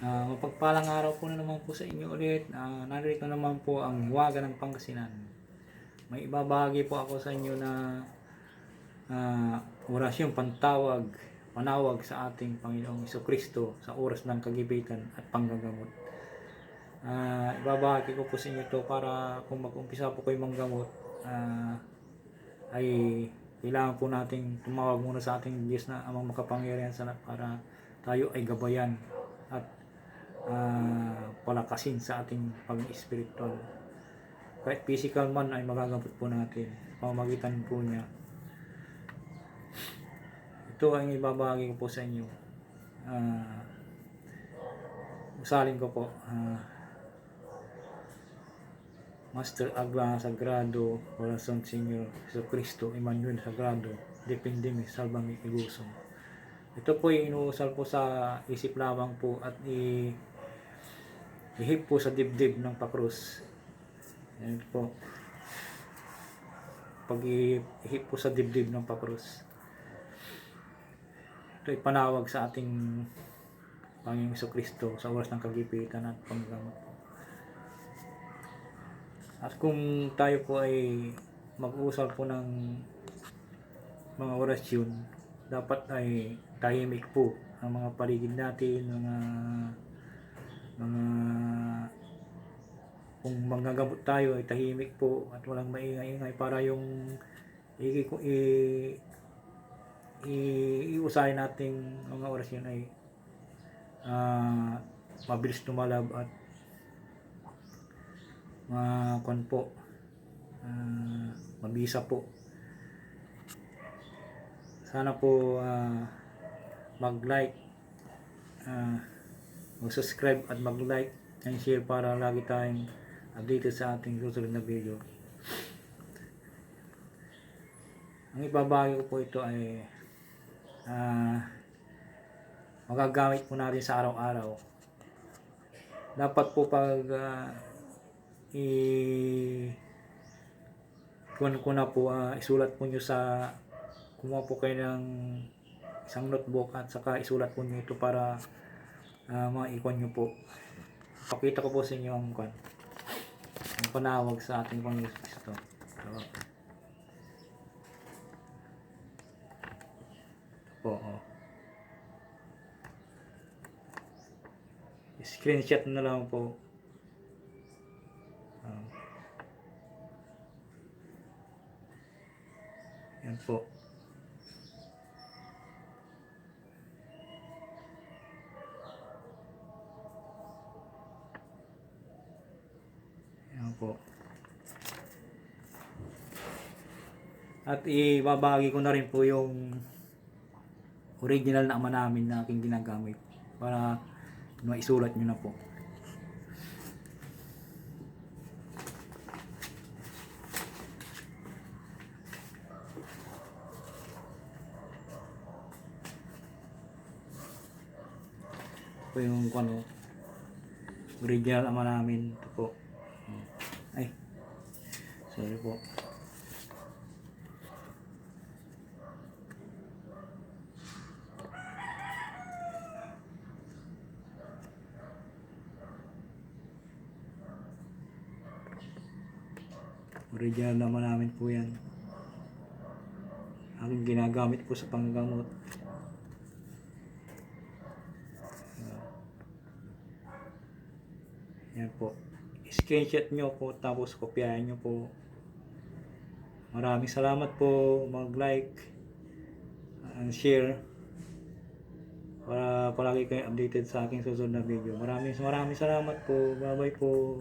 Ah, mapagpalang araw po na naman po sa inyo ulit. Ah, narito naman po ang Hiwaga ng Pangasinan. May ibabahagi po ako sa inyo na ah, orasyong pantawag, panawag sa ating Panginoong Iso Kristo sa oras ng kagipitan at panggagamot. Ah, ibabahagi ko po sa inyo to para kung mag-umpisa po kayo manggamot, ah, ay kailangan po nating tumawag muna sa ating Diyos na amang makapangyarihan sa para tayo ay gabayan at ah, palakasin sa ating pag-spiritual. Kahit physical man ay magagamot po natin. Pamamagitan po niya. Ito ang ibabahagi ko po sa inyo. Ah, usalin ko po. ah, Master Agla Sagrado, Corazon Senior, Jesu Cristo, Emmanuel Sagrado, Dependimi, Salvami, Igusong. Ito po yung inuusal po sa isip lamang po at i ihip po sa dibdib ng pakrus. Yan po. Pag ihip po sa dibdib ng pakrus. Ito ay panawag sa ating Panginoong Hesus Kristo sa oras ng kagipitan at panggamot po. At kung tayo po ay mag-uusal po ng mga orasyon, dapat ay tahimik po ang mga paligid natin, mga mga kung manggagamot tayo ay tahimik po at walang maingay-ingay para yung i, i, i, iusahin nating mga orasyon ay ah, mabilis tumalab at makon po ah, mabisa po. Sana po ah, mag-like ah, mag-subscribe at mag-like and share para lagi tayong updated sa ating susunod na video. Ang ibabahagi ko po ito ay ah, magagamit po natin sa araw-araw. Dapat po pag ah, i kuwan ko na po ah, isulat po nyo sa kumuha po kayo ng isang notebook at saka isulat po nyo ito para uh, maikon nyo po. Pakita ko po sa inyo ang kwan ang panawag sa ating Panginoon Kristo so, po oh. screenshot na lang po Ah. Yan po. Yan po. At ibabagi ko na rin po yung original na ama namin na aking ginagamit para maisulat nyo na po. po yung ano original ama namin ito po sorry po. Original naman namin po yan. Aking ginagamit po sa panggamot. Yan po. Screenshot nyo po tapos kopyahin nyo po. Maraming salamat po. Mag-like and share para palagi kayo updated sa aking susunod na video. Maraming maraming salamat po. Bye bye po.